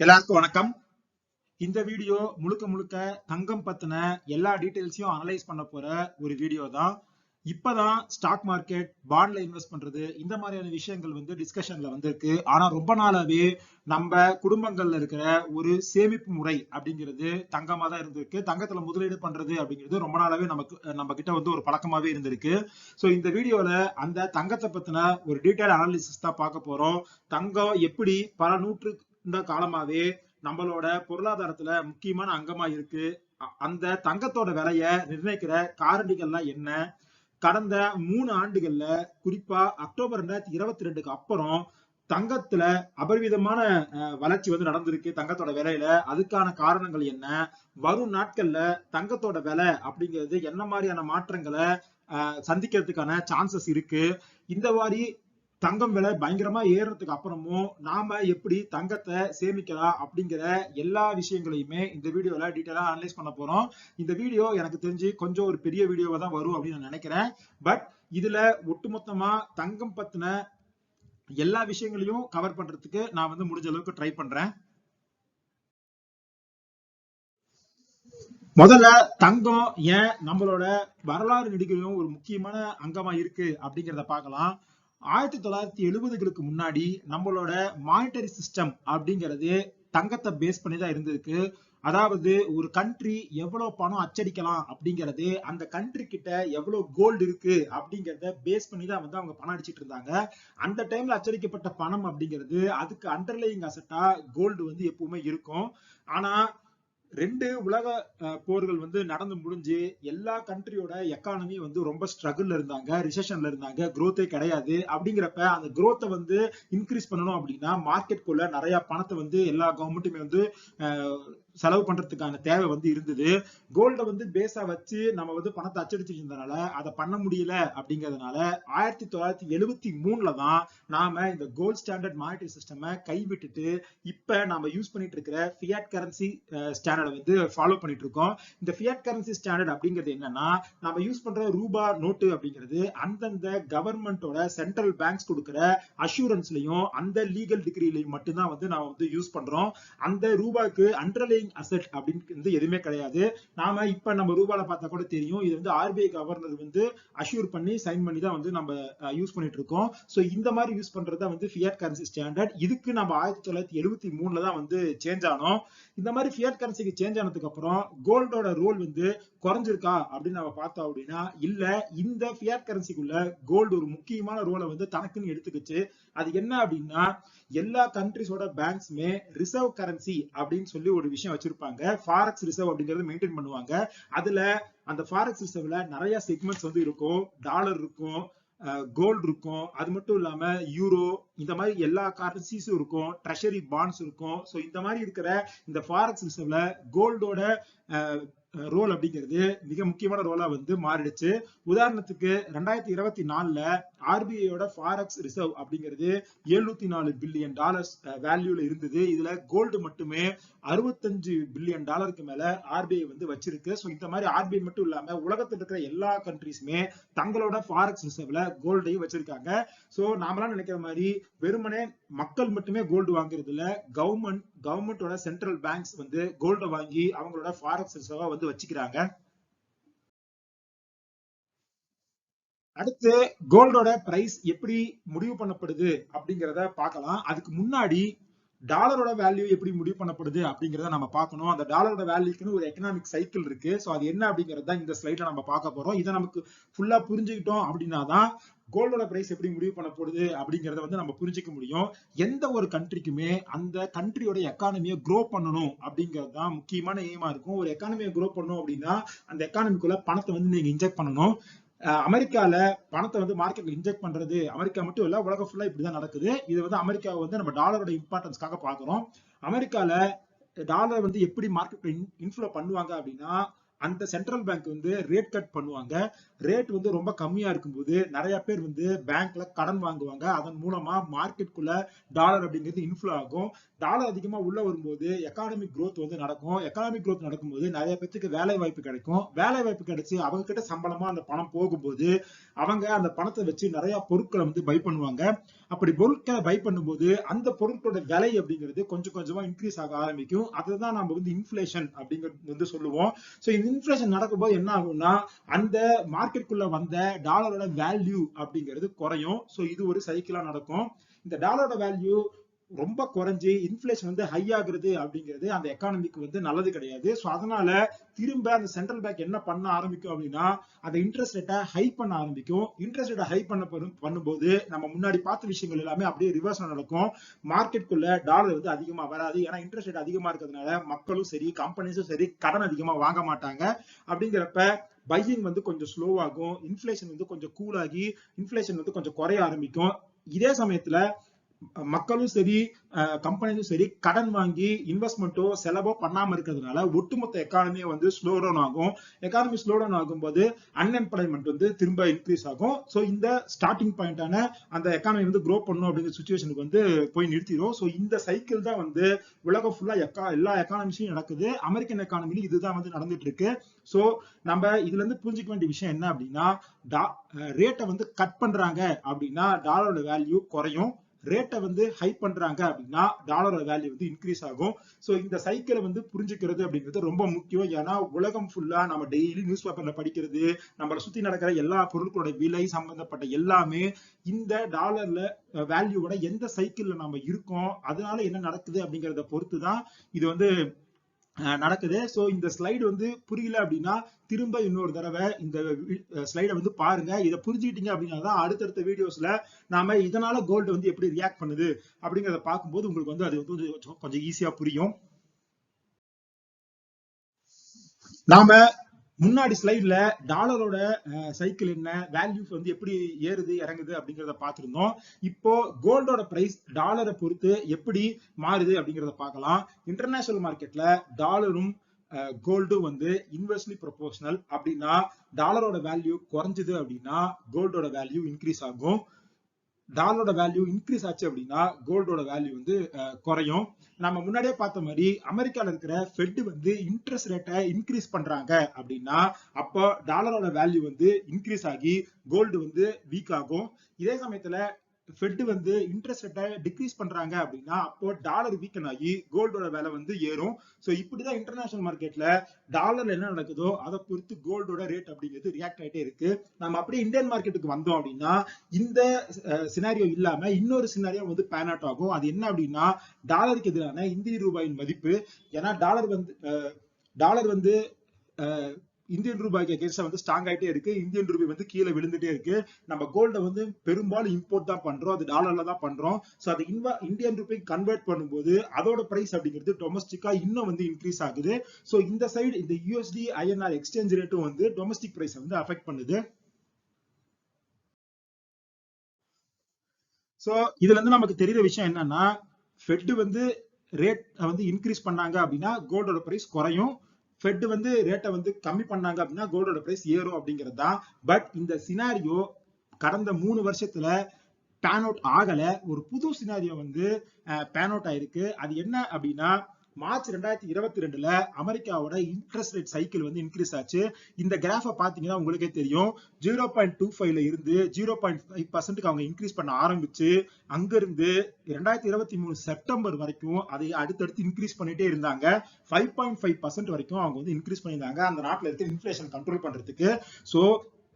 எல்லாருக்கும் வணக்கம். இந்த வீடியோ முழுக்க முழுக்க தங்கம் பத்தின எல்லா டீட்டெயில்ஸையும் அனலைஸ் பண்ண போற ஒரு வீடியோ தான். இப்பதான் ஸ்டாக் மார்க்கெட் பாண்ட்ல இன்வெஸ்ட் பண்றது இந்த மாதிரியான விஷயங்கள் வந்து டிஸ்கஷன்ல வந்திருக்கு. ஆனா ரொம்ப நாளாவே நம்ம குடும்பங்கள்ல இருக்கிற ஒரு சேமிப்பு முறை அப்படிங்கிறது தங்கமா தான் இருந்திருக்கு. தங்கத்துல முதலீடு பண்றது அப்படிங்கிறது ரொம்ப நாளாவே நமக்கு நம்ம கிட்ட வந்து ஒரு பழக்கமாவே இருந்திருக்கு. ஸோ இந்த வீடியோல அந்த தங்கத்தை பத்தின ஒரு டீட்டெயில் அனாலிசிஸ் தான் பார்க்க போறோம். தங்கம் எப்படி பல நூற்று இந்த காலமாவே நம்மளோட பொருளாதாரத்துல முக்கியமான அங்கமா இருக்கு. அ- அந்த தங்கத்தோட விலைய நிர்ணயிக்கிற காரணிகள்லாம் என்ன? கடந்த மூணு ஆண்டுகள்ல குறிப்பா அக்டோபர் ரெண்டாயிரத்தி இருபத்தி ரெண்டுக்கு அப்புறம் தங்கத்துல அபரிவிதமான வளர்ச்சி வந்து நடந்திருக்கு தங்கத்தோட விலையில. அதுக்கான காரணங்கள் என்ன? வரும் நாட்கள்ல தங்கத்தோட விலை அப்படிங்கிறது என்ன மாதிரியான மாற்றங்களை சந்திக்கிறதுக்கான சான்சஸ் இருக்கு. இந்த மாதிரி தங்கம் விலை பயங்கரமா ஏறுறதுக்கு அப்புறமும் நாம எப்படி தங்கத்தை சேமிக்கலாம் அப்படிங்கிற எல்லா விஷயங்களையுமே இந்த வீடியோல டீட்டெயிலா அனலைஸ் பண்ண போறோம். இந்த வீடியோ எனக்கு தெரிஞ்சு கொஞ்சம் ஒரு பெரிய வீடியோவா தான் வரும் அப்படின்னு நான் நினைக்கிறேன். பட் இதுல ஒட்டுமொத்தமா தங்கம் பத்தின எல்லா விஷயங்களையும் கவர் பண்றதுக்கு நான் வந்து முடிஞ்ச அளவுக்கு ட்ரை பண்றேன். முதல்ல தங்கம் ஏன் நம்மளோட வரலாறு நெடுகிலும் ஒரு முக்கியமான அங்கமா இருக்கு அப்படிங்கிறத பார்க்கலாம். ஆயிரத்தி தொள்ளாயிரத்தி எழுபதுகளுக்கு முன்னாடி நம்மளோட மானிட்டரி சிஸ்டம் அப்படிங்கிறது தங்கத்தை பேஸ் பண்ணி தான் இருந்திருக்கு. அதாவது ஒரு கண்ட்ரி எவ்வளவு பணம் அச்சடிக்கலாம் அப்படிங்கிறது அந்த கண்ட்ரி கிட்ட எவ்வளவு கோல்டு இருக்கு அப்படிங்கறத பேஸ் பண்ணி தான் வந்து அவங்க பணம் அடிச்சிட்டு இருந்தாங்க. அந்த டைம்ல அச்சடிக்கப்பட்ட பணம் அப்படிங்கிறது அதுக்கு அண்டர்லைங் அசட்டா கோல்டு வந்து எப்பவுமே இருக்கும். ஆனா ரெண்டு உலக அஹ், போர்கள் வந்து நடந்து முடிஞ்சு எல்லா கண்ட்ரியோட எக்கானமி வந்து ரொம்ப ஸ்ட்ரகிள் இருந்தாங்க ரிசெஷன்ல இருந்தாங்க குரோத்தே கிடையாது. அப்படிங்கிறப்ப அந்த குரோத்தை வந்து இன்க்ரீஸ் பண்ணணும் அப்படின்னா மார்க்கெட்குள்ள நிறைய பணத்தை வந்து எல்லா கவர்மெண்ட்டுமே வந்து செலவு பண்றதுக்கான தேவை வந்து இருந்தது. கோல்ட வந்து பேஸா வச்சு நம்ம வந்து பணத்தை அச்சடிச்சுட்டு இருந்தனால அதை பண்ண முடியல அப்படிங்கறதுனால ஆயிரத்தி தொள்ளாயிரத்தி எழுபத்தி மூணுல தான் நாம இந்த கோல்ட் ஸ்டாண்டர்ட் மானிட்டரி சிஸ்டமை கைவிட்டுட்டு இப்ப நாம யூஸ் பண்ணிட்டு இருக்கிற ஃபியாட் கரன்சி ஸ்டாண்டர்டை வந்து ஃபாலோ பண்ணிட்டு இருக்கோம் இந்த ஃபியாட் கரன்சி ஸ்டாண்டர்ட் அப்படிங்கிறது என்னன்னா நம்ம யூஸ் பண்ற ரூபா நோட்டு அப்படிங்கிறது அந்தந்த கவர்மெண்டோட சென்ட்ரல் பேங்க்ஸ் கொடுக்குற அஷூரன்ஸ்லயும் அந்த லீகல் டிகிரிலையும் மட்டும்தான் வந்து நாம வந்து யூஸ் பண்றோம். அந்த ரூபாய்க்கு அண்டர்லைங் அசெட் அப்படின்னு வந்து எதுவுமே கிடையாது. நாம இப்ப நம்ம ரூபால பார்த்தா கூட தெரியும். இது வந்து ஆர்பிஐ கவர்னர் வந்து அஷ்யூர் பண்ணி சைன் பண்ணி தான் வந்து நம்ம யூஸ் பண்ணிட்டு இருக்கோம். சோ இந்த மாதிரி யூஸ் பண்றது தான் வந்து ஃபியட் கரன்சி ஸ்டாண்டர்ட் இதுக்கு நம்ம ஆயிரத்தி தொள்ளாயிரத்தி எழுபத்தி மூணுல தான் வந்து சேஞ்ச் ஆனோம். இந்த மாதிரி ஃபியட் கரன்சிக்கு சேஞ்ச் ஆனதுக்கு அப்புறம் கோல்டோட ரோல் வந்து குறைஞ்சிருக்கா அப்படின்னு நம்ம பார்த்தோம் அப்படின்னா இல்ல இந்த ஃபியட் கரன்சிக்குள்ள கோல்டு ஒரு முக்கியமான ரோலை வந்து தனக்குன்னு எடுத்துக்கிச்சு. அது என்ன அப்படின்னா எல்லா கண்ட்ரிஸோட பேங்க்ஸுமே ரிசர்வ் கரன்சி அப்படின்னு சொல்லி ஒரு விஷயம் வச்சிருப்பாங்க. ஃபாரக்ஸ் ரிசர்வ் அப்படிங்கறத மெயின்டைன் பண்ணுவாங்க. அதுல அந்த ஃபாரக்ஸ் ரிசர்வ்ல நிறைய செக்மெண்ட்ஸ் வந்து இருக்கும். டாலர் இருக்கும் கோல்டு இருக்கும். அது மட்டும் இல்லாம யூரோ இந்த மாதிரி எல்லா கரன்சிஸும் இருக்கும். ட்ரெஷரி பாண்ட்ஸ் இருக்கும். ஸோ இந்த மாதிரி இருக்கிற இந்த ஃபாரக்ஸ் ரிசர்வ்ல கோல்டோட ரோல் அப்படிங்கிறது மிக முக்கியமான ரோலா வந்து மாறிடுச்சு. உதாரணத்துக்கு ரெண்டாயிரத்தி இருபத்தி நாலுல ஆர்பிஐயோட ஃபாரக்ஸ் ரிசர்வ் அப்படிங்கிறது எழுநூத்தி நாலு பில்லியன் டாலர்ஸ் வேல்யூல இருந்தது. இதுல கோல்டு மட்டுமே அறுபத்தஞ்சு பில்லியன் டாலருக்கு மேல ஆர்பிஐ வந்து வச்சிருக்கு. ஸோ இந்த மாதிரி ஆர்பிஐ மட்டும் இல்லாம உலகத்துல இருக்கிற எல்லா கண்ட்ரிஸுமே தங்களோட ஃபாரக்ஸ் ரிசர்வ்ல கோல்டையும் வச்சிருக்காங்க. ஸோ நாமெல்லாம் நினைக்கிற மாதிரி வெறுமனே மக்கள் மட்டுமே கோல்டு வாங்குறது இல்ல கவர்மெண்ட் கவர்மெண்டோட சென்ட்ரல் பேங்க்ஸ் வந்து கோல்டை வாங்கி அவங்களோட ஃபாரக்ஸ் ரிசர்வா வந்து வச்சுக்கிறாங்க. அடுத்து கோல்டோட பிரைஸ் எப்படி முடிவு பண்ணப்படுது அப்படிங்கிறத பார்க்கலாம். அதுக்கு முன்னாடி டாலரோட வேல்யூ எப்படி முடிவு பண்ணப்படுது அப்படிங்கிறத நம்ம பார்க்கணும். அந்த டாலரோட வேல்யூக்குன்னு ஒரு எக்கனாமிக் சைக்கிள் இருக்கு. ஸோ அது என்ன அப்படிங்கறத இந்த ஸ்லைட்ல நம்ம பார்க்க போறோம். இதை நமக்கு ஃபுல்லா புரிஞ்சுக்கிட்டோம் அப்படின்னா தான் கோல்டோட பிரைஸ் எப்படி முடிவு பண்ணப்படுது அப்படிங்கறத வந்து நம்ம புரிஞ்சுக்க முடியும். எந்த ஒரு கண்ட்ரிக்குமே அந்த கண்ட்ரியோட எக்கானமியை க்ரோ பண்ணணும் அப்படிங்கிறது தான் முக்கியமான எய்மா இருக்கும். ஒரு எக்கானமியை க்ரோ பண்ணணும் அப்படின்னா அந்த எக்கானமிக்குள்ள பணத்தை வந்து நீங்க இன்ஜெக்ட் பண்ணணும். அமெரிக்கால பணத்தை வந்து மார்க்கெட்ல இன்ஜெக்ட் பண்றது அமெரிக்கா மட்டும் இல்ல உலகம் ஃபுல்லா இப்படிதான் நடக்குது. இது வந்து அமெரிக்காவை வந்து நம்ம டாலரோட இம்பார்ட்டன்ஸ்க்காக பாக்குறோம் அமெரிக்கால டாலர் வந்து எப்படி மார்க்கெட்ல இன்ஃபுளோ பண்ணுவாங்க அப்படின்னா அந்த சென்ட்ரல் பேங்க் வந்து ரேட் கட் பண்ணுவாங்க. ரேட் வந்து ரொம்ப கம்மியா இருக்கும்போது நிறைய பேர் வந்து பேங்க்ல கடன் வாங்குவாங்க. அதன் மூலமா மார்க்கெட்டுக்குள்ள டாலர் அப்படிங்கிறது இன்ஃப்ளோ ஆகும். டாலர் அதிகமா உள்ள வரும்போது எக்கானமிக் க்ரோத் வந்து நடக்கும். எக்கானமிக் க்ரோத் நடக்கும்போது நிறைய பேத்துக்கு வேலை வாய்ப்பு கிடைக்கும். வேலை வாய்ப்பு கிடைச்சு அவங்க கிட்ட சம்பளமா அந்த பணம் போகும்போது அவங்க அந்த பணத்தை வச்சு நிறைய பொருட்களை வந்து பை பண்ணுவாங்க. அப்படி பொருட்களை பை பண்ணும்போது அந்த பொருட்களோட விலை அப்படிங்கிறது கொஞ்சம் கொஞ்சமா இன்க்ரீஸ் ஆக ஆரம்பிக்கும். அதுதான் நம்ம வந்து இன்ஃபிளேஷன் அப்படிங்கிறது வந்து சொல்லுவோம். ஸோ இந்த இன்ஃபிளேஷன் நடக்கும்போது என்ன ஆகும்னா அந்த மார்க்கெட்டுக்குள்ள வந்த டாலரோட வேல்யூ அப்படிங்கிறது குறையும். ஸோ இது ஒரு சைக்கிளா நடக்கும். இந்த டாலரோட வேல்யூ ரொம்ப குறைஞ்சு இன்ஃபிளேஷன் வந்து ஹை ஆகுறது அப்படிங்கிறது அந்த எக்கானமிக்கு வந்து நல்லது கிடையாது. ஸோ அதனால திரும்ப அந்த சென்ட்ரல் பேங்க் என்ன பண்ண ஆரம்பிக்கும் அப்படின்னா அந்த இன்ட்ரெஸ்ட் ரேட்டை ஹை பண்ண ஆரம்பிக்கும். இன்ட்ரெஸ்ட் ரேட்டை ஹை பண்ண பண்ணும்போது நம்ம முன்னாடி பார்த்த விஷயங்கள் எல்லாமே அப்படியே ரிவர்ஸ் நடக்கும். மார்க்கெட்டுக்குள்ள டாலர் வந்து அதிகமா வராது. ஏன்னா இன்ட்ரெஸ்ட் ரேட் அதிகமா இருக்கிறதுனால மக்களும் சரி கம்பெனிஸும் சரி கடன் அதிகமா வாங்க மாட்டாங்க. அப்படிங்கிறப்ப பையிங் வந்து கொஞ்சம் ஸ்லோவாகும் இன்ஃபிளேஷன் வந்து கொஞ்சம் கூலாகி இன்ஃபிளேஷன் வந்து கொஞ்சம் குறைய ஆரம்பிக்கும். இதே சமயத்துல மக்களும் சரி கம்பெனிஸும் சரி கடன் வாங்கி இன்வெஸ்ட்மெண்ட்டோ செலவோ பண்ணாம இருக்கிறதுனால ஒட்டுமொத்த எக்கானமியை வந்து ஸ்லோ டவுன் ஆகும். எக்கானமி ஸ்லோ டவுன் ஆகும்போது அன்எம்ப்ளாய்மெண்ட் வந்து திரும்ப இன்க்ரீஸ் ஆகும். ஸோ இந்த ஸ்டார்டிங் பாயிண்டான அந்த எக்கானமி வந்து க்ரோ பண்ணும் அப்படிங்கிற சுச்சுவேஷனுக்கு வந்து போய் நிறுத்திடும் ஸோ இந்த சைக்கிள் தான் வந்து உலகம் ஃபுல்லா எக்கா எல்லா எக்கானமிஸையும் நடக்குது. அமெரிக்கன் எக்கானமிலையும் இதுதான் வந்து நடந்துட்டு இருக்கு. ஸோ நம்ம இதுல இருந்து புரிஞ்சுக்க வேண்டிய விஷயம் என்ன அப்படின்னா ரேட்டை வந்து கட் பண்றாங்க அப்படின்னா டாலரோட வேல்யூ குறையும். ரேட்டை வந்து ஹை பண்றாங்க அப்படின்னா டாலரோட வேல்யூ வந்து இன்க்ரீஸ் ஆகும். ஸோ இந்த சைக்கிளை வந்து புரிஞ்சுக்கிறது அப்படிங்கிறது ரொம்ப முக்கியம். ஏன்னா உலகம் ஃபுல்லா நம்ம டெய்லி நியூஸ் பேப்பர்ல படிக்கிறது நம்மளை சுத்தி நடக்கிற எல்லா பொருட்களோட விலை சம்பந்தப்பட்ட எல்லாமே இந்த டாலர்ல வேல்யூவோட எந்த சைக்கிள்ல நம்ம இருக்கோம் அதனால என்ன நடக்குது அப்படிங்கறத பொறுத்து தான் இது வந்து நடக்குது. ஸோ இந்த ஸ்லைடு வந்து புரியல அப்படின்னா திரும்ப இன்னொரு தடவை இந்த ஸ்லைடை வந்து பாருங்க. இதை புரிஞ்சுக்கிட்டீங்க அப்படின்னா தான் அடுத்தடுத்த வீடியோஸ்ல நாம இதனால கோல்டு வந்து எப்படி ரியாக்ட் பண்ணுது அப்படிங்கிறத பார்க்கும்போது உங்களுக்கு வந்து அது வந்து கொஞ்சம் கொஞ்சம் ஈஸியா புரியும். நாம முன்னாடி ஸ்லைட்ல டாலரோட சைக்கிள் என்ன வேல்யூஸ் வந்து எப்படி ஏறுது இறங்குது அப்படிங்கறத பார்த்துருந்தோம். இப்போ கோல்டோட பிரைஸ் டாலரை பொறுத்து எப்படி மாறுது அப்படிங்கறத பார்க்கலாம். இன்டர்நேஷனல் மார்க்கெட்ல டாலரும் கோல்டும் வந்து இன்வெர்ஸ்லி ப்ரொபோஷனல் அப்படின்னா டாலரோட வேல்யூ குறைஞ்சது அப்படின்னா கோல்டோட வேல்யூ இன்க்ரீஸ் ஆகும். டாலரோட வேல்யூ இன்க்ரீஸ் ஆச்சு அப்படின்னா கோல்டோட வேல்யூ வந்து அஹ், குறையும். நம்ம முன்னாடியே பார்த்த மாதிரி அமெரிக்கால இருக்கிற ஃபெட் வந்து இன்ட்ரெஸ்ட் ரேட்டை இன்க்ரீஸ் பண்றாங்க அப்படின்னா அப்போ டாலரோட வேல்யூ வந்து இன்க்ரீஸ் ஆகி கோல்டு வந்து வீக் ஆகும். இதே சமயத்துல ஃபெட் வந்து இன்ட்ரெஸ்ட் ரேட்டை டிக்ரீஸ் பண்றாங்க அப்படின்னா அப்போ டாலர் வீக்கன் ஆகி கோல்டோட விலை வந்து ஏறும். ஸோ இப்படிதான் இன்டர்நேஷனல் மார்க்கெட்ல டாலர்ல என்ன நடக்குதோ அதை பொறுத்து கோல்டோட ரேட் அப்படிங்கிறது ரியாக்ட் ஆகிட்டே இருக்கு. நம்ம அப்படியே இந்தியன் மார்க்கெட்டுக்கு வந்தோம் அப்படின்னா இந்த சினாரியோ இல்லாம இன்னொரு சினாரியோ வந்து பேன் அவுட் ஆகும். அது என்ன அப்படின்னா டாலருக்கு எதிரான இந்திய ரூபாயின் மதிப்பு. ஏன்னா டாலர் வந்து டாலர் வந்து இந்தியன் ரூபாய்க்கு அகேன்ஸ்டா வந்து ஸ்ட்ராங் ஆகிட்டே இருக்கு. இந்தியன் ரூபாய் வந்து கீழே விழுந்துட்டே இருக்கு. நம்ம கோல்டை வந்து பெரும்பாலும் இம்போர்ட் தான் பண்றோம். அது டாலர்ல தான் பண்றோம். ஸோ அது இன்வா இந்தியன் ரூபாய் கன்வெர்ட் பண்ணும்போது அதோட பிரைஸ் அப்படிங்கிறது டொமஸ்டிக்கா இன்னும் வந்து இன்க்ரீஸ் ஆகுது. ஸோ இந்த சைடு இந்த யூஎஸ்டி ஐஎன்ஆர் எக்ஸ்சேஞ்ச் ரேட்டும் வந்து டொமஸ்டிக் பிரைஸ் வந்து அஃபெக்ட் பண்ணுது. ஸோ இதுல இருந்து நமக்கு தெரியுற விஷயம் என்னன்னா ஃபெட் வந்து ரேட் வந்து இன்க்ரீஸ் பண்ணாங்க அப்படின்னா கோல்டோட பிரைஸ் குறையும். ஃபெட் வந்து ரேட்டை வந்து கம்மி பண்ணாங்க அப்படின்னா கோல்டோட பிரைஸ் ஏறும் அப்படிங்கிறது தான் பட் இந்த சினாரியோ கடந்த மூணு வருஷத்துல பேன் அவுட் ஆகல. ஒரு புது சினாரியோ வந்து பேன் அவுட் ஆயிருக்கு. அது என்ன அப்படின்னா மார்ச் ரெண்டாயிரத்தி இருபத்தி ரெண்டுல அமெரிக்காவோட இன்ட்ரெஸ்ட் ரேட் சைக்கிள் வந்து இன்க்ரீஸ் ஆச்சு. இந்த கிராஃபை பாத்தீங்கன்னா உங்களுக்கே தெரியும். ஜீரோ பாயிண்ட் டூ ஃபைவ்ல இருந்து ஜீரோ பாயிண்ட் ஃபைவ் பர்சன்ட்டுக்கு அவங்க இன்க்ரீஸ் பண்ண ஆரம்பிச்சு அங்கிருந்து ரெண்டாயிரத்தி இருபத்தி மூணு செப்டம்பர் வரைக்கும் அதை அடுத்தடுத்து இன்க்ரீஸ் பண்ணிட்டே இருந்தாங்க. ஃபைவ் பாயிண்ட் ஃபைவ் பர்சன்ட் வரைக்கும் அவங்க வந்து இன்க்ரீஸ் பண்ணியிருந்தாங்க. அந்த நாட்டில் இருக்க இன்ஃபிளேஷன் கண்ட்ரோல் பண்றதுக்கு. ஸோ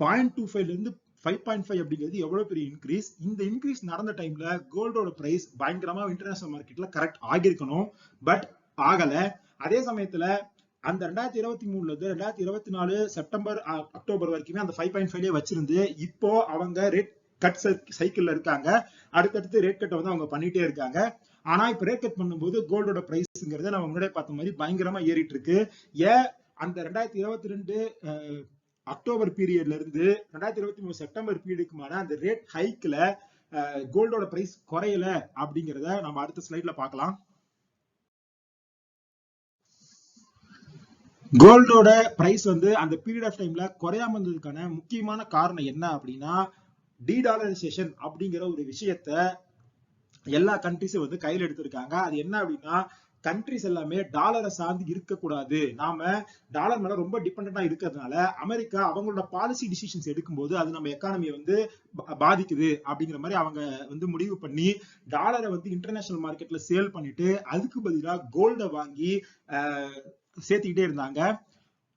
பாயிண்ட் டூ ஃபைவ்ல இருந்து ஃபைவ் பாயிண்ட் ஃபைவ் அப்படிங்கிறது எவ்வளவு பெரிய இன்க்ரீஸ் இந்த இன்க்ரீஸ் நடந்த டைம்ல கோல்டோட பிரைஸ் பயங்கரமா இன்டர்நேஷனல் மார்க்கெட்ல கரெக்ட் ஆகியிருக்கணும். பட் ஆகல. அதே சமயத்துல அந்த ரெண்டாயிரத்தி இருபத்தி மூணுல இருந்து ரெண்டாயிரத்தி இருபத்தி நாலு செப்டம்பர் அக்டோபர் வரைக்குமே அந்த ஃபைவ் பாயிண்ட் ஃபைவ்லயே வச்சிருந்து இப்போ அவங்க ரேட் கட் சைக்கிள்ல இருக்காங்க. அடுத்தடுத்து ரேட் கட்டை வந்து அவங்க பண்ணிட்டே இருக்காங்க. ஆனா இப்ப ரேட் கட் பண்ணும்போது கோல்டோட பிரைஸ்ங்கிறத நம்ம முன்னாடியே பார்த்த மாதிரி பயங்கரமா ஏறிட்டு இருக்கு. ஏன் அந்த ரெண்டாயிரத்தி இருபத்தி ரெண்டு அக்டோபர் பீரியட்ல இருந்து ரெண்டாயிரத்தி இருபத்தி மூணு செப்டம்பர் பீரியடுக்குமான அந்த ரேட் ஹைக்ல கோல்டோட பிரைஸ் குறையல அப்படிங்கிறத நம்ம அடுத்த ஸ்லைட்ல பார்க்கலாம். கோல்டோட பிரைஸ் வந்து அந்த பீரியட் ஆஃப் டைம்ல குறையாம இருந்ததுக்கான முக்கியமான காரணம் என்ன அப்படின்னா டீடாலரைசேஷன் அப்படிங்கிற ஒரு விஷயத்த எல்லா கண்ட்ரிஸும் வந்து கையில் எடுத்திருக்காங்க. அது என்ன அப்படின்னா கண்ட்ரிஸ் எல்லாமே டாலரை சார்ந்து இருக்கக்கூடாது. நாம டாலர் மேல ரொம்ப டிபெண்டா இருக்கிறதுனால அமெரிக்கா அவங்களோட பாலிசி டிசிஷன்ஸ் எடுக்கும்போது அது நம்ம எக்கானமியை வந்து பாதிக்குது அப்படிங்கிற மாதிரி அவங்க வந்து முடிவு பண்ணி டாலரை வந்து இன்டர்நேஷனல் மார்க்கெட்ல சேல் பண்ணிட்டு அதுக்கு பதிலாக கோல்டை வாங்கி சேர்த்துக்கிட்டே இருந்தாங்க.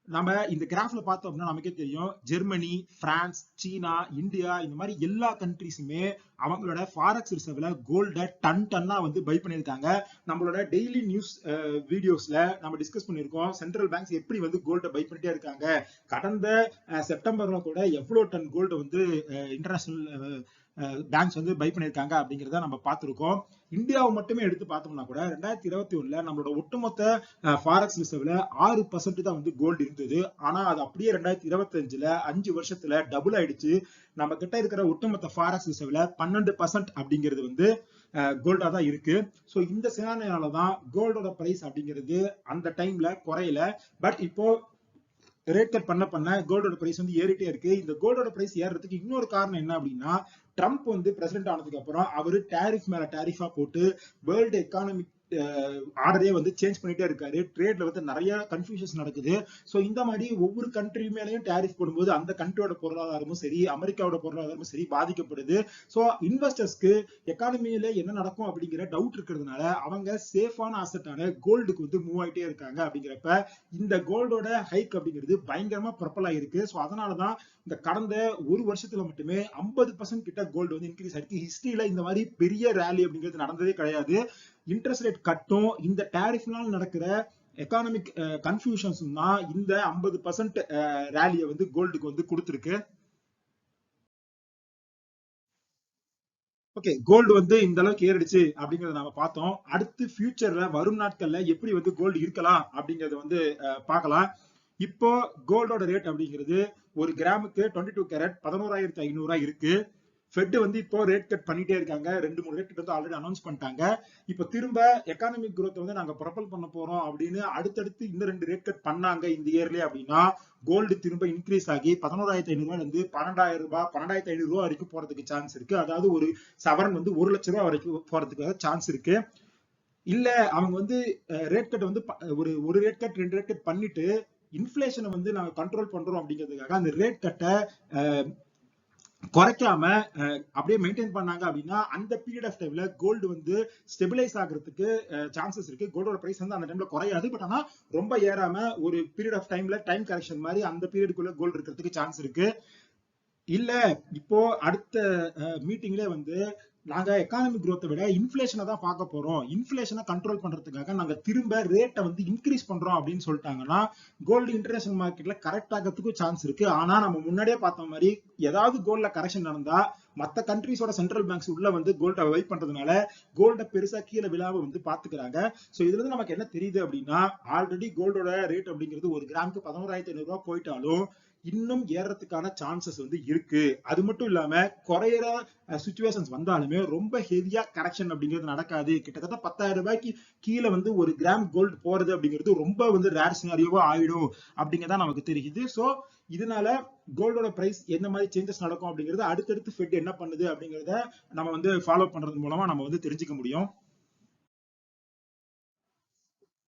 நம்ம இந்த கிராஃப்ல பார்த்தோம் அப்படின்னா நமக்கே தெரியும். ஜெர்மனி பிரான்ஸ் சீனா இந்தியா இந்த மாதிரி எல்லா கண்ட்ரிஸுமே அவங்களோட ஃபாரக்ஸ் ரிசர்வ்ல கோல்ட டன் டன்னா வந்து பை பண்ணியிருக்காங்க. நம்மளோட டெய்லி நியூஸ் வீடியோஸ்ல நம்ம டிஸ்கஸ் பண்ணியிருக்கோம். சென்ட்ரல் பேங்க்ஸ் எப்படி வந்து கோல்ட பை பண்ணிட்டே இருக்காங்க. கடந்த செப்டம்பர்ல கூட எவ்வளோ டன் கோல்டு வந்து இன்டர்நேஷனல் பேங்க்ஸ் வந்து பை பண்ணியிருக்காங்க அப்படிங்கிறத நம்ம பார்த்துருக்கோம். இந்தியாவை மட்டுமே எடுத்து பார்த்தோம்னா கூட ரெண்டாயிரத்தி இருபத்தி ஒண்ணுல நம்மளோட ஒட்டுமொத்த ஃபாரக்ஸ் ரிசர்வ்ல ஆறு பர்சன்ட் தான் வந்து கோல்டு இருந்தது. ஆனா அது அப்படியே ரெண்டாயிரத்தி இருபத்தி அஞ்சுல அஞ்சு வருஷத்துல டபுள் ஆயிடுச்சு. நம்ம கிட்ட இருக்கிற ஒட்டுமொத்த ஃபாரக்ஸ் ரிசர்வ்ல பன்னெண்டு பர்சன்ட் அப்படிங்கிறது வந்து கோல்டா தான் இருக்கு. சோ இந்த சினாரியால தான் கோல்டோட பிரைஸ் அப்படிங்கிறது அந்த டைம்ல குறையல. பட் இப்போ ரேட் கட் பண்ண பண்ண கோல்டோட பிரைஸ் வந்து ஏறிட்டே இருக்கு. இந்த கோல்டோட பிரைஸ் ஏறதுக்கு இன்னொரு காரணம் என்ன அப்படின்னா ட்ரம்ப் வந்து பிரசிடென்ட் ஆனதுக்கு அப்புறம் அவரு டேரிஃப் மேல டேரிஃபா போட்டு வேர்ல்டு எக்கானமிக் ஆர்டரே வந்து சேஞ்ச் பண்ணிட்டே இருக்காரு. ட்ரேட்ல வந்து நிறைய கன்ஃபியூஷன்ஸ் நடக்குது. ஸோ இந்த மாதிரி ஒவ்வொரு கண்ட்ரி மேலேயும் டேரிஃப் போடும்போது அந்த கண்ட்ரியோட பொருளாதாரமும் சரி அமெரிக்காவோட பொருளாதாரமும் சரி பாதிக்கப்படுது. ஸோ இன்வெஸ்டர்ஸ்க்கு எக்கானமியில என்ன நடக்கும் அப்படிங்கிற டவுட் இருக்கிறதுனால அவங்க சேஃபான அசட்டான கோல்டுக்கு வந்து மூவ் ஆயிட்டே இருக்காங்க அப்படிங்கிறப்ப இந்த கோல்டோட ஹைக் அப்படிங்கிறது பயங்கரமா ப்ரப்பல் ஆயிருக்கு. ஸோ அதனாலதான் இந்த கடந்த ஒரு வருஷத்துல மட்டுமே ஐம்பது பர்சன்ட் கிட்ட கோல்டு வந்து இன்க்ரீஸ் ஆயிருக்கு. ஹிஸ்டரியில இந்த மாதிரி பெரிய ரேலி அப்படிங்கிறது நடந்ததே கிடையாது. இன்ட்ரெஸ்ட் ரேட் கட்டும் இந்த டேரிஃப்னால நடக்கிற எக்கானமிக் கன்ஃபியூஷன்ஸ் தான் இந்த ஐம்பது பர்சன்ட் ரேலியை வந்து கோல்டுக்கு வந்து கொடுத்துருக்கு. ஓகே கோல்டு வந்து இந்த அளவுக்கு ஏறிடுச்சு அப்படிங்கறத நாம பார்த்தோம். அடுத்து ஃபியூச்சர்ல வரும் நாட்கள்ல எப்படி வந்து கோல்டு இருக்கலாம் அப்படிங்கறத வந்து பார்க்கலாம். இப்போ கோல்டோட ரேட் அப்படிங்கிறது ஒரு கிராமுக்கு டுவெண்ட்டி டூ கேரட் பதினோராயிரத்தி ஐநூறுரூவா இருக்கு. ஃபெட் வந்து இப்போ ரேட் கட் பண்ணிட்டே இருக்காங்க. ரெண்டு மூணு ரேட் வந்து ஆல்ரெடி அனௌன்ஸ் பண்ணிட்டாங்க. இப்போ திரும்ப எக்கானமிக் குரோத் வந்து நாங்க ப்ரொபல் பண்ண போறோம் அப்படின்னு அடுத்தடுத்து இந்த ரெண்டு ரேட் கட் பண்ணாங்க இந்த இயர்லயே அப்படின்னா கோல்டு திரும்ப இன்க்ரீஸ் ஆகி பதினோராயிரத்தி ஐநூறு பன்னெண்டாயிரம் ரூபாய் பன்னெண்டாயிரத்தி ஐநூறு ரூபாய் வரைக்கும் போறதுக்கு சான்ஸ் இருக்கு. அதாவது ஒரு சவரன் வந்து ஒரு லட்ச ரூபாய் வரைக்கும் போறதுக்கு சான்ஸ் இருக்கு. இல்ல அவங்க வந்து ரேட் கட் வந்து ப- ஒரு ஒரு ரேட் கட் ரெண்டு ரேட் கட் பண்ணிட்டு இன்ஃபிளேஷனை வந்து நாங்க கண்ட்ரோல் பண்றோம் அப்படிங்கிறதுக்காக அந்த ரேட் கட்டை குறைக்காம அப்படியே மெயின்டைன் பண்ணாங்க அப்படின்னா அந்த பீரியட் ஆஃப் டைம்ல கோல்டு வந்து ஸ்டெபிலைஸ் ஆகிறதுக்கு சான்சஸ் இருக்கு. கோல்டோட பிரைஸ் வந்து அந்த டைம்ல குறையாது. பட் ஆனா ரொம்ப ஏறாம ஒரு பீரியட் ஆஃப் டைம்ல டைம் கரெக்ஷன் மாதிரி அந்த பீரியடுக்குள்ள கோல்டு இருக்கிறதுக்கு சான்ஸ் இருக்கு. இல்ல இப்போ அடுத்த மீட்டிங்ல வந்து நாங்க எக்கானமிக் குரோத்தை விட இன்ஃபிளேஷனை தான் பார்க்க போறோம். இன்ஃபிளேஷனை கண்ட்ரோல் பண்றதுக்காக நாங்க திரும்ப ரேட்டை வந்து இன்க்ரீஸ் பண்றோம் அப்படின்னு சொல்லிட்டாங்கன்னா கோல்டு இன்டர்நேஷனல் மார்க்கெட்ல கரெக்ட் ஆகிறதுக்கும் சான்ஸ் இருக்கு. ஆனா நம்ம முன்னாடியே பார்த்த மாதிரி ஏதாவது கோல்ட்ல கரெக்ஷன் நடந்தா மற்ற கண்ட்ரிஸோட சென்ட்ரல் பேங்க்ஸ் உள்ள வந்து கோல்டை வைப் பண்றதுனால கோல்டை பெருசா கீழே விழாவை வந்து பாத்துக்கிறாங்க ஸோ இதுல இருந்து நமக்கு என்ன தெரியுது அப்படின்னா ஆல்ரெடி கோல்டோட ரேட் அப்படிங்கிறது ஒரு கிராமுக்கு பதினோராயிரத்தி ஐநூறு ரூபாய் போயிட்டாலும் இன்னும் ஏறதுக்கான சான்சஸ் வந்து இருக்கு. அது மட்டும் இல்லாம குறையிற சுச்சுவேஷன்ஸ் வந்தாலுமே ரொம்ப ஹெவியா கரெக்ஷன் அப்படிங்கிறது நடக்காது. கிட்டத்தட்ட பத்தாயிரம் ரூபாய்க்கு கீழே வந்து ஒரு கிராம் கோல்டு போறது அப்படிங்கிறது ரொம்ப வந்து ரேர் சினாரியோவா ஆயிடும் அப்படிங்கிறதா நமக்கு தெரியுது. சோ இதனால கோல்டோட பிரைஸ் என்ன மாதிரி சேஞ்சஸ் நடக்கும் அப்படிங்கிறது அடுத்தடுத்து ஃபெட் என்ன பண்ணுது அப்படிங்கிறத நம்ம வந்து ஃபாலோ பண்றது மூலமா நம்ம வந்து தெரிஞ்சுக்க முடியும்.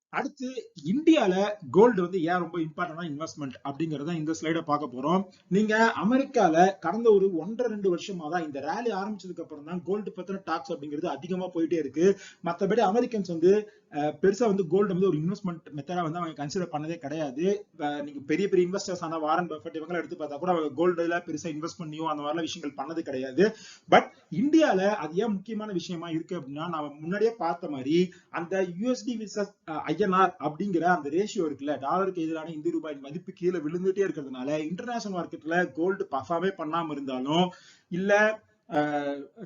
அடுத்து இந்தியால கோல்டு வந்து ஏன் ரொம்ப இம்பார்ட்டன்டான இன்வெஸ்ட்மெண்ட் அப்படிங்கறத இந்த ஸ்லைட பார்க்க போறோம். நீங்க அமெரிக்கால கடந்த ஒரு ஒன்றரை ரெண்டு வருஷமா தான் இந்த ரேலி ஆரம்பிச்சதுக்கு அப்புறம் தான் கோல்டு பத்தின டாக்ஸ் அப்படிங்கிறது அதிகமா போயிட்டே இருக்கு. மத்தபடி அமெரிக்கன்ஸ் வந்து பெருசா வந்து கோல்டு வந்து ஒரு இன்வெஸ்ட்மெண்ட் மெத்தடா வந்து அவங்க கன்சிடர் பண்ணதே கிடையாது. நீங்க பெரிய பெரிய இன்வெஸ்டர்ஸ் ஆன வாரன் பஃபட் இவங்க எடுத்து பார்த்தா கூட அவங்க கோல்டுல பெருசா இன்வெஸ்ட் பண்ணியோ அந்த மாதிரிலாம் விஷயங்கள் பண்ணது கிடையாது. பட் இந்தியால அது ஏன் முக்கியமான விஷயமா இருக்கு அப்படின்னா நம்ம முன்னாடியே பார்த்த மாதிரி அந்த யூஎஸ்டி விசஸ் ஐஎன்ஆர் அப்படிங்கிற அந்த ரேஷியோ இருக்குல்ல டாலருக்கு எதிரான இந்திய ரூபாயின் மதிப்பு கீழே விழுந்துட்டே இருக்கிறதுனால இன்டர்நேஷனல் மார்க்கெட்ல கோல்டு பர்ஃபார்மே பண்ணாம இருந்தாலும் இல்ல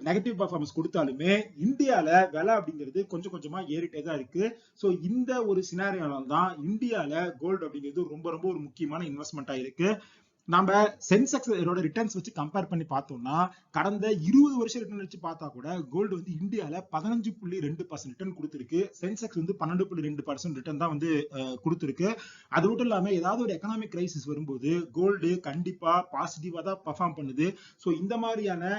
நெகட்டிவ் பர்ஃபார்மன்ஸ் கொடுத்தாலுமே இந்தியால விலை அப்படிங்கிறது கொஞ்சம் கொஞ்சமா ஏறிட்டே தான் இருக்கு. ஸோ இந்த ஒரு சினாரியால தான் இந்தியால கோல்டு அப்படிங்கிறது ரொம்ப ரொம்ப ஒரு முக்கியமான இன்வெஸ்ட்மெண்டா இருக்கு. நம்ம சென்செக்ஸ் இதோட ரிட்டர்ன்ஸ் வச்சு கம்பேர் பண்ணி பார்த்தோம்னா கடந்த இருபது வருஷம் ரிட்டர்ன் வச்சு பார்த்தா கூட கோல்டு வந்து இந்தியால பதினஞ்சு புள்ளி ரெண்டு பர்சன்ட் ரிட்டர்ன் கொடுத்துருக்கு. சென்செக்ஸ் வந்து பன்னெண்டு புள்ளி ரெண்டு பர்சன்ட் ரிட்டர்ன் தான் வந்து கொடுத்துருக்கு. அது மட்டும் இல்லாம ஏதாவது ஒரு எக்கனாமிக் கிரைசிஸ் வரும்போது கோல்டு கண்டிப்பா பாசிட்டிவா தான் பர்ஃபார்ம் பண்ணுது. ஸோ இந்த மாதிரியான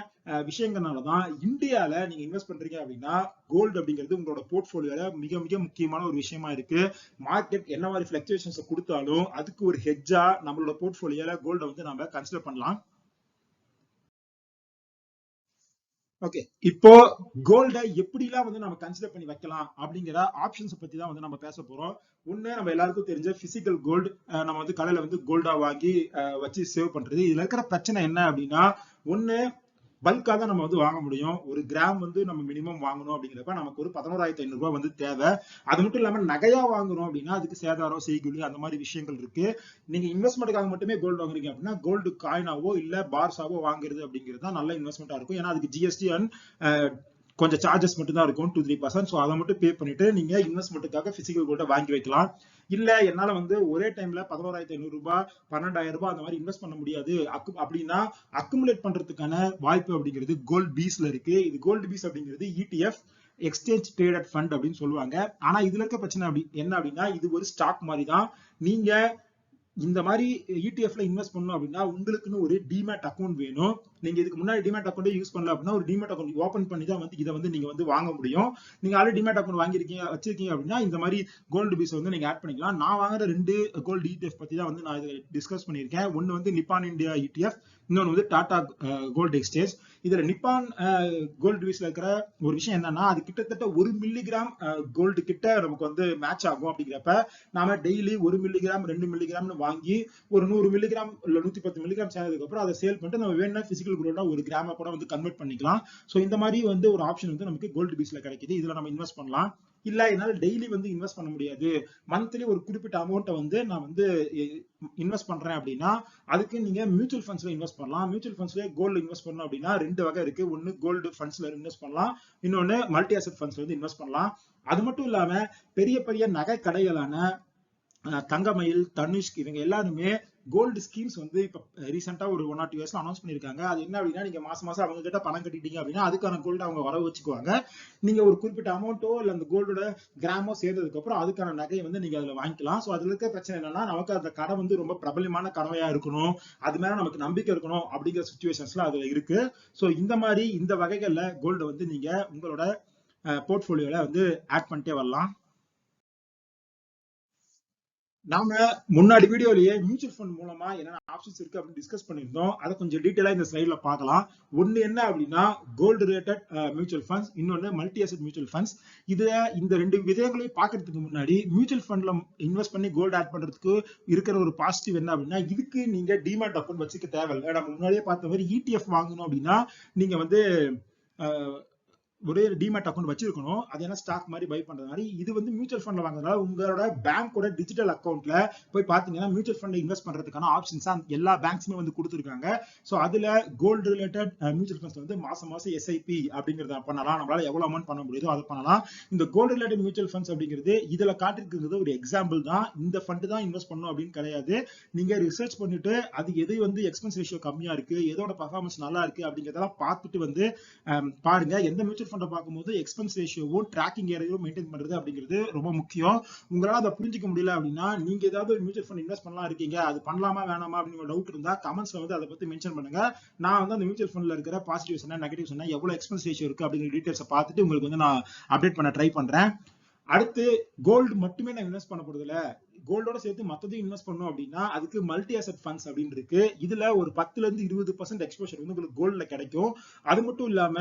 விஷயங்கள்னால தான் இந்தியால நீங்க இன்வெஸ்ட் பண்றீங்க அப்படின்னா கோல்டு அப்படிங்கிறது உங்களோட போர்ட்ஃபோலியோல மிக மிக முக்கியமான ஒரு விஷயமா இருக்கு. மார்க்கெட் என்ன மாதிரி பிளக்சுவேஷன்ஸ் கொடுத்தாலும் அதுக்கு ஒரு ஹெட்ஜா நம்மளோட போர்ட்ஃபோலியோல கோல்டை வந்து நம்ம கன்சிடர் பண்ணலாம். ஓகே இப்போ கோல்டை எப்படிலாம் வந்து நம்ம கன்சிடர் பண்ணி வைக்கலாம் அப்படிங்கிற ஆப்ஷன்ஸ் பத்தி தான் வந்து நம்ம பேச போறோம். ஒன்னு நம்ம எல்லாருக்கும் தெரிஞ்ச பிசிக்கல் கோல்டு நம்ம வந்து கடையில வந்து கோல்டா வாங்கி அஹ், வச்சு சேவ் பண்றது. இதுல இருக்கிற பிரச்சனை என்ன அப்படின்னா ஒண்ணு பல்காக தான் நம்ம வந்து வாங்க முடியும். ஒரு கிராம் வந்து நம்ம மினிமம் வாங்கணும் அப்படிங்கிறப்ப நமக்கு ஒரு பதினோராயிரத்தி ஐநூறு ரூபாய் வந்து தேவை. அது மட்டும் இல்லாம நகையா வாங்குறோம் அப்படின்னா அதுக்கு சேதாரம் செய்கூலி அந்த மாதிரி விஷயங்கள் இருக்கு. நீங்க இன்வெஸ்ட்மெண்ட்டுக்காக மட்டுமே கோல்டு வாங்குறீங்க அப்படின்னா கோல்டு காயினாவோ இல்ல பார்ஸாவோ வாங்குறது அப்படிங்கிறது தான் நல்ல இன்வெஸ்ட்மெண்ட்டா இருக்கும். ஏன்னா அதுக்கு ஜிஎஸ்டி அண்ட் கொஞ்சம் சார்ஜஸ் மட்டும் தான் இருக்கும். டூ த்ரீ பர்சன்ட் ஸோ அதை மட்டும் பே பண்ணிட்டு நீங்க இன்வெஸ்ட்மெண்ட்டுக்காக பிசிக்கல் கோல்டை வாங்கி வைக்கலாம். இல்ல என்னால வந்து ஒரே டைம்ல பதினோராயிரத்தி ஐநூறு ரூபாய் பன்னெண்டாயிரம் ரூபாய் அந்த மாதிரி இன்வெஸ்ட் பண்ண முடியாது. அப்படின்னா அக்குமுலேட் பண்றதுக்கான வாய்ப்பு அப்படிங்கிறது கோல்ட் பீஸ்ல இருக்கு. இது கோல்டு பீஸ் அப்படிங்கிறது இடிஎஃப் எக்ஸ்சேஞ்ச் ட்ரேடட் ஃபண்ட் அப்படின்னு சொல்லுவாங்க. ஆனா இதுல இருக்க பிரச்சனை அப்படி என்ன அப்படின்னா இது ஒரு ஸ்டாக் மாதிரி தான் நீங்க இந்த மாதிரி இடிஎஃப்ல இன்வெஸ்ட் பண்ணணும் அப்படின்னா உங்களுக்குன்னு ஒரு டிமேட் அக்கௌண்ட் வேணும். நீங்க இதுக்கு முன்னாடி டிமேட் அக்கௌண்ட் யூஸ் பண்ணல அப்படின்னா ஒரு டிமேட் அக்கௌண்ட் ஓபன் பண்ணி தான் வந்து இதை வந்து நீங்க வந்து வாங்க முடியும். நீங்க ஆல்ரெடி டிமேட் அக்கௌண்ட் வாங்கிருக்கீங்க வச்சிருக்கீங்க அப்படின்னா இந்த மாதிரி கோல்டு பீஸ் வந்து நீங்க ஆட் பண்ணிக்கலாம். நான் வாங்குற ரெண்டு கோல்டு இடிஎஃப் பத்தி தான் வந்து நான் இதை டிஸ்கஸ் பண்ணியிருக்கேன். ஒன்னு வந்து நிப்பான் இந்தியா இடிஎஃப் இன்னொன்று வந்து டாடா கோல்டு எக்ஸ்சேஞ்ச் இதுல நிப்பான் கோல்டு பீஸ்ல இருக்கிற ஒரு விஷயம் என்னன்னா அது கிட்டத்தட்ட ஒரு மில்லிகிராம் கோல்டு கிட்ட நமக்கு வந்து மேட்ச் ஆகும் அப்படிங்கிறப்ப நாம டெய்லி ஒரு மில்லிகிராம் ரெண்டு மில்லிகிராம்னு வாங்கி ஒரு நூறு மில்லிகிராம் இல்லை நூற்றி பத்து மில்லிகிராம் சேர்ந்ததுக்கு அப்புறம் அதை சேல் பண்ணிட்டு நம்ம வேணும்னா பிசிக்கல் கோல்டா ஒரு கிராம கூட வந்து கன்வெர்ட் பண்ணிக்கலாம். ஸோ இந்த மாதிரி வந்து ஒரு ஆப்ஷன் வந்து நமக்கு கோல்டு பீஸ்ல கிடைக்குது. இதுல நம்ம இன்வெஸ்ட் பண்ணலாம். இல்ல என்னால டெய்லி வந்து இன்வெஸ்ட் பண்ண முடியாது. மந்த்லி ஒரு குறிப்பிட்ட அமௌண்ட்டை வந்து நான் வந்து இன்வெஸ்ட் பண்றேன் அப்படின்னா அதுக்கு நீங்க மியூச்சுவல் ஃபண்ட்ஸ்ல இன்வெஸ்ட் பண்ணலாம். மியூச்சுவல் ஃபண்ட்ஸ்ல கோல்டு இன்வெஸ்ட் பண்ணணும் அப்படின்னா ரெண்டு வகை இருக்கு. ஒன்னு கோல்டு ஃபண்ட்ஸ்ல இன்வெஸ்ட் பண்ணலாம். இன்னொன்னு மல்டி அசெட் ஃபண்ட்ஸ்ல வந்து இன்வெஸ்ட் பண்ணலாம். அது மட்டும் இல்லாம பெரிய பெரிய நகை கடைகளான தங்கமயில் தனுஷ்க் இவங்க எல்லாருமே கோல்டு ஸ்கீம்ஸ் வந்து இப்போ ரீசெண்டாக ஒரு ஒன் ஆர் டூ இயர்ஸ்ல அனௌன்ஸ் பண்ணியிருக்காங்க அது என்ன அப்படின்னா நீங்க மாசம் மாசம் அவங்க கிட்ட பணம் கட்டிட்டீங்க அப்படின்னா அதுக்கான கோல்டு அவங்க வர வச்சுக்குவாங்க. நீங்க ஒரு குறிப்பிட்ட அமௌண்ட்டோ இல்லை அந்த கோல்டோட கிராமோ சேர்ந்ததுக்கு அப்புறம் அதுக்கான நகையை வந்து நீங்க அதில் வாங்கிக்கலாம். ஸோ அதுல இருக்க பிரச்சனை என்னன்னா நமக்கு அந்த கடை வந்து ரொம்ப பிரபலமான கடவையா இருக்கணும். அது மேலே நமக்கு நம்பிக்கை இருக்கணும் அப்படிங்கிற சுச்சுவேஷன்ஸ்ல அதுல இருக்கு. ஸோ இந்த மாதிரி இந்த வகைகளில் கோல்டு வந்து நீங்க உங்களோட போர்ட்ஃபோலியோவில் வந்து ஆட் பண்ணிட்டே வரலாம். நாம முன்னாடி வீடியோலயே மியூச்சுவல் ஃபண்ட் மூலமா என்னென்ன ஆப்ஷன்ஸ் இருக்கு அப்படின்னு டிஸ்கஸ் பண்ணியிருந்தோம். அதை கொஞ்சம் டீட்டெயிலா இந்த ஸ்லைட்ல பார்க்கலாம். ஒன்னு என்ன அப்படின்னா கோல்டு ரிலேட்டட் மியூச்சுவல் ஃபண்ட்ஸ் இன்னொன்னு மல்டி அசெட் மியூச்சுவல் ஃபண்ட்ஸ் இதுல இந்த ரெண்டு விதங்களையும் பார்க்கறதுக்கு முன்னாடி மியூச்சுவல் ஃபண்ட்ல இன்வெஸ்ட் பண்ணி கோல்டு ஆட் பண்றதுக்கு இருக்கிற ஒரு பாசிட்டிவ் என்ன அப்படின்னா இதுக்கு நீங்க டிமேட் அக்கௌண்ட் வச்சுக்க தேவையில்லை. நம்ம முன்னாடியே பார்த்த மாதிரி இடிஎஃப் வாங்கணும் அப்படின்னா நீங்க வந்து uh, ஒரே டிமேட் அக்கௌண்ட் வச்சிருக்கணும். அது என்ன ஸ்டாக் மாதிரி பை பண்றது? மாதிரி இது வந்து மியூச்சுவல் ஃபண்ட்ல வாங்குறதுனால உங்களோட பேங்கோட டிஜிட்டல் அக்கௌண்ட்ல போய் பாத்தீங்கன்னா மியூச்சுவல் ஃபண்ட்ல இன்வெஸ்ட் பண்றதுக்கான ஆப்ஷன்ஸ் எல்லா பேங்க்ஸுமே வந்து கொடுத்துருக்காங்க. ஸோ அதுல கோல்டு ரிலேட்டட் மியூச்சுவல் ஃபண்ட்ஸ் வந்து மாசம் மாசம் எஸ்ஐபி அப்படிங்கறத பண்ணலாம். நம்மளால எவ்வளவு அமௌண்ட் பண்ண முடியுதோ அதை பண்ணலாம். இந்த கோல்டு ரிலேட்டட் மியூச்சுவல் ஃபண்ட்ஸ் அப்படிங்கிறது இதுல காட்டிருக்கிறது ஒரு எக்ஸாம்பிள் தான். இந்த ஃபண்ட் தான் இன்வெஸ்ட் பண்ணும் அப்படின்னு கிடையாது. நீங்க ரிசர்ச் பண்ணிட்டு அது எது வந்து எக்ஸ்பென்ஸ் ரேஷியோ கம்மியா இருக்கு? எதோட பர்ஃபார்மன்ஸ் நல்லா இருக்கு? அப்படிங்கறதெல்லாம் பார்த்துட்டு வந்து பாருங்க. எந்த மியூச்சுவல் ஃபண்டை பார்க்கும்போது எக்ஸ்பென்ஸ் ரேஷியோவும் ட்ராக்கிங் ஏரியாவும் மெயின்டைன் பண்றது அப்படிங்கிறது ரொம்ப முக்கியம். உங்களால அதை புரிஞ்சுக்க முடியல அப்படின்னா நீங்க ஏதாவது ஒரு மியூச்சுவல் ஃபண்ட் இன்வெஸ்ட் பண்ணலாம் இருக்கீங்க. அது பண்ணலாமா வேணாமா அப்படிங்கிற டவுட் இருந்தா கமெண்ட்ஸ்ல வந்து அதை பத்தி மென்ஷன் பண்ணுங்க. நான் வந்து அந்த மியூச்சுவல் ஃபண்ட்ல இருக்கிற பாசிட்டிவ்ஸ் என்ன நெகட்டிவ்ஸ் என்ன எவ்வளவு எக்ஸ்பென்ஸ் ரேஷியோ இருக்கு அப்படிங்கிற டீடைல்ஸை பார்த்துட்டு உங்களுக்கு வந்து நான் அப்டேட் பண்ண ட்ரை பண்றேன். அடுத்து கோல்டு மட்டுமே நான் இன்வெஸ்ட் பண்ண போறது கோல்டோட சேர்த்து மத்ததையும் இன்வெஸ்ட் பண்ணோம் அப்படின்னா அதுக்கு மல்டி அசெட் ஃபண்ட்ஸ் அப்படின்னு இருக்கு. இதுல ஒரு பத்துல இருந்து இருபது பர்சன்ட் எக்ஸ்போஷர் வந்து உங்களுக்கு கோல்ட்ல கிடைக்கும். அது மட்டும் இல்லாம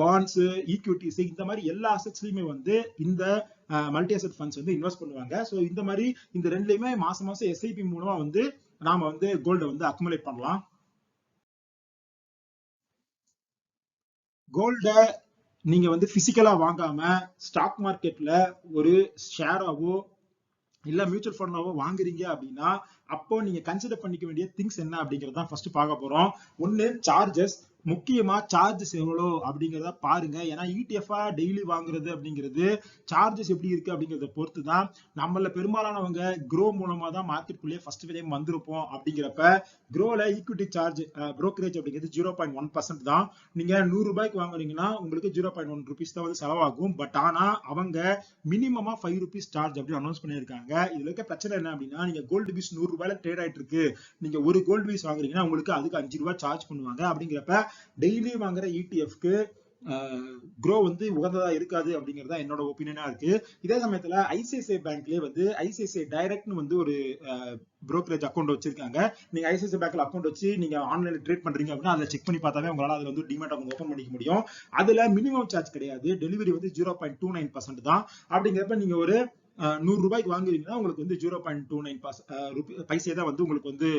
பாண்ட்ஸ் ஈக்விட்டிஸ் இந்த மாதிரி எல்லா அசெட்ஸ்லயுமே வந்து இந்த மல்டி அசெட் ஃபண்ட்ஸ் வந்து இன்வெஸ்ட் பண்ணுவாங்க. சோ இந்த மாதிரி இந்த ரெண்டுலயுமே மாசம் மாசம் எஸ்ஐபி மூலமா வந்து நாம வந்து கோல்டை வந்து அக்குமுலேட் பண்ணலாம். கோல்டை நீங்க வந்து பிசிக்கலா வாங்காம ஸ்டாக் மார்க்கெட்ல ஒரு ஷேராவோ இல்ல மியூச்சுவல் ஃபண்டாவோ வாங்குறீங்க அப்படின்னா அப்போ நீங்க கன்சிடர் பண்ணிக்க வேண்டிய திங்ஸ் என்ன அப்படிங்கறத ஃபர்ஸ்ட் பார்க்க போறோம். ஒன்னு சார்ஜஸ் முக்கியமா சார்ஜஸ் எவ்வளோ அப்படிங்கிறத பாருங்க. ஏன்னா இடிஎஃப்ஆ டெய்லி வாங்குறது அப்படிங்கிறது சார்ஜஸ் எப்படி இருக்கு அப்படிங்கிறத பொறுத்து தான் நம்மள பெரும்பாலானவங்க க்ரோ மூலமா தான் மார்க்கெட்டுக்குள்ளேயே ஃபர்ஸ்ட் டைம் வந்திருப்போம் அப்படிங்கிறப்ப க்ரோல ஈக்விட்டி சார்ஜ் ப்ரோக்கரேஜ் அப்படிங்கிறது ஜீரோ பாயிண்ட் ஒன் பர்சன்ட் தான். நீங்க நூறு ரூபாய்க்கு வாங்குறீங்கன்னா உங்களுக்கு ஜீரோ பாயிண்ட் ஒன் ருபீஸ் தான் வந்து செலவாகும். பட் ஆனா அவங்க மினிமமா ஃபைவ் ருபீஸ் சார்ஜ் அப்படின்னு அனௌன்ஸ் பண்ணியிருக்காங்க. இதுல இருக்க பிரச்சனை என்ன அப்படின்னா நீங்க கோல்டு பீஸ் நூறு ரூபாயில ட்ரேட் ஆயிட்டு இருக்கு நீங்க ஒரு கோல்டு பீஸ் வாங்குறீங்கன்னா உங்களுக்கு அதுக்கு அஞ்சு ரூபாய் சார்ஜ் பண்ணுவாங்க அப்படிங்கிறப்ப டெய்லி வாங்குற இடிஎஃப்க்கு க்ரோ வந்து உகந்ததா இருக்காது அப்படிங்கிறது தான் என்னோட ஒப்பீனியனா இருக்கு. இதே சமயத்துல ஐசிஐசிஐ பேங்க்லயே வந்து ஐசிஐசிஐ டைரக்ட்னு வந்து ஒரு ப்ரோக்கரேஜ் அக்கௌண்ட் வச்சிருக்காங்க. நீங்க ஐசிஐசிஐ பேங்க்ல அக்கௌண்ட் வச்சு நீங்க ஆன்லைன்ல ட்ரேட் பண்றீங்க அப்படின்னா அதை செக் பண்ணி பார்த்தாவே உங்களால அதுல வந்து டிமேட் அவங்க ஓப்பன் பண்ணிக்க முடியும். அதுல மினிமம் சார்ஜ் கிடையாது. டெலிவரி வந்து zero point two nine percent தான். அப்படிங்கிறப்ப நீங்க ஒரு நூறு ரூபாய்க்கு வாங்குறீங்கன்னா உங்களுக்கு வந்து ஜீரோ பாயிண்ட் டூ நைன் பாஸ் பைசே தான் வந்து உங்களுக்கு வந்து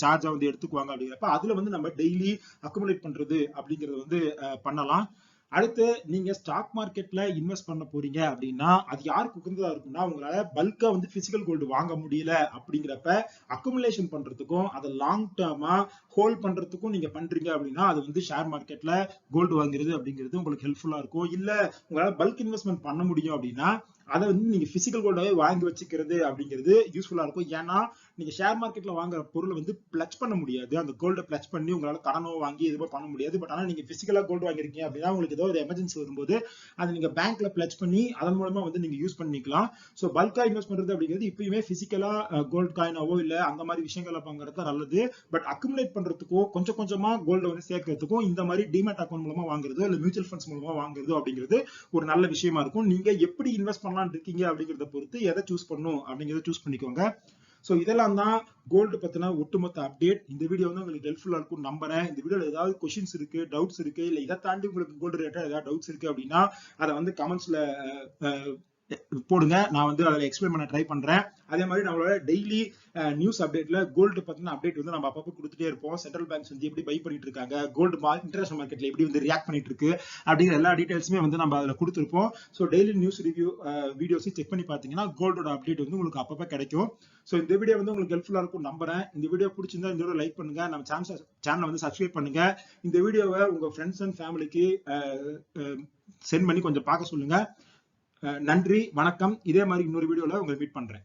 சார்ஜா வந்து எடுத்துக்குவாங்க அப்படிங்கிறப்ப அதுல வந்து நம்ம டெய்லி அக்குமுலேட் பண்றது அப்படிங்கறது வந்து அஹ், பண்ணலாம். அடுத்து நீங்க ஸ்டாக் மார்க்கெட்ல இன்வெஸ்ட் பண்ண போறீங்க அப்படின்னா அது யாருக்கு உகந்ததா இருக்கும்னா உங்களால பல்கா வந்து பிசிக்கல் கோல்டு வாங்க முடியல அப்படிங்கிறப்ப அக்குமுலேஷன் பண்றதுக்கும் அதை லாங் டேர்மா ஹோல்ட் பண்றதுக்கும் நீங்க பண்றீங்க அப்படின்னா அது வந்து ஷேர் மார்க்கெட்ல கோல்டு வாங்குறது அப்படிங்கிறது உங்களுக்கு ஹெல்ப்ஃபுல்லா இருக்கும். இல்ல உங்களால பல்க் இன்வெஸ்ட்மெண்ட் பண்ண முடியும் அப்படின்னா அதை வந்து நீங்க பிசிக்கல் கோல்டாவே வாங்கி வச்சுக்கிறது அப்படிங்கிறது யூஸ்ஃபுல்லா இருக்கும். ஏன்னா நீங்க ஷேர் மார்க்கெட்ல வாங்குற பொருளை வந்து பிளச் பண்ண முடியாது. அந்த கோல்டை பிளச் பண்ணி உங்களால கடனோ வாங்கி எதுவும் பண்ண முடியாது. பட் ஆனா நீங்க பிசிக்கலா கோல்டு வாங்கிருக்கீங்க அப்படின்னா உங்களுக்கு ஏதோ ஒரு எமர்ஜென்சி வரும்போது அதை நீங்க பேங்க்ல பிளச் பண்ணி அதன் மூலமா வந்து நீங்க யூஸ் பண்ணிக்கலாம். ஸோ பல்கா இன்வெஸ்ட் பண்றது அப்படிங்கிறது இப்பயுமே பிசிக்கலா கோல்டு காயினாவோ இல்ல அந்த மாதிரி விஷயங்களை வாங்குறது தான் நல்லது. பட் அக்குமுலேட் பண்றதுக்கோ கொஞ்சம் கொஞ்சமா கோல்டு வந்து சேர்க்கறதுக்கும் இந்த மாதிரி டிமேட் அக்கௌண்ட் மூலமா வாங்குறதோ இல்ல மியூச்சுவல் ஃபண்ட்ஸ் மூலமா வாங்குறதோ அப்படிங்கிறது ஒரு நல்ல விஷயமா இருக்கும். நீங்க எப்படி இன்வெஸ்ட் பண்ணலாம்னு இருக்கீங்க அப்படிங்கறத பொறுத்து எதை சூஸ் பண்ணும் அப்படிங்கறத சூஸ் பண்ணிக்கோங்க. சோ இதெல்லாம் தான் கோல்டு பத்தின ஒட்டுமொத்த அப்டேட் இந்த வீடியோ வந்து உங்களுக்கு ஹெல்ப்ஃபுல்லா இருக்கும். நம்புறேன். இந்த வீடியோல ஏதாவது கொஸ்டின்ஸ் இருக்கு டவுட்ஸ் இருக்கு இல்ல இதை தாண்டி உங்களுக்கு கோல்டு ரிலேட்டட் ஏதாவது டவுட்ஸ் இருக்கு அப்படின்னா அதை வந்து கமெண்ட்ஸ்ல போடுங்க. நான் வந்து அதில் எக்ஸ்பிளைன் பண்ண ட்ரை பண்றேன். அதே மாதிரி நம்மளோட டெய்லி நியூஸ் அப்டேட்ல கோல்டு பத்தின அப்டேட் வந்து நம்ம அப்பப்போ கொடுத்துட்டே இருப்போம். சென்ட்ரல் பேங்க்ஸ் வந்து எப்படி பை பண்ணிட்டு இருக்காங்க கோல்டு இன்டர்நேஷனல் மார்க்கெட்ல எப்படி வந்து ரியாக்ட் பண்ணிட்டு இருக்கு அப்படிங்கிற எல்லா டீடைல்ஸுமே வந்து நம்ம அதில் கொடுத்துருப்போம். ஸோ டெய்லி நியூஸ் ரிவ்யூ வீடியோஸையும் செக் பண்ணி பார்த்தீங்கன்னா கோல்டோட அப்டேட் வந்து உங்களுக்கு அப்பப்போ கிடைக்கும். ஸோ இந்த வீடியோ வந்து உங்களுக்கு ஹெல்ப்ஃபுல்லாக இருக்கும் நம்புறேன். இந்த வீடியோ பிடிச்சிருந்தா இந்த வீடியோ லைக் பண்ணுங்க. நம்ம சேனல் சேனலை வந்து சப்ஸ்கிரைப் பண்ணுங்க. இந்த வீடியோவை உங்க ஃப்ரெண்ட்ஸ் அண்ட் ஃபேமிலிக்கு சென்ட் பண்ணி கொஞ்சம் பார்க்க சொல்லுங்க. நன்றி வணக்கம். இதே மாதிரி இன்னொரு வீடியோல உங்களை மீட் பண்றேன்.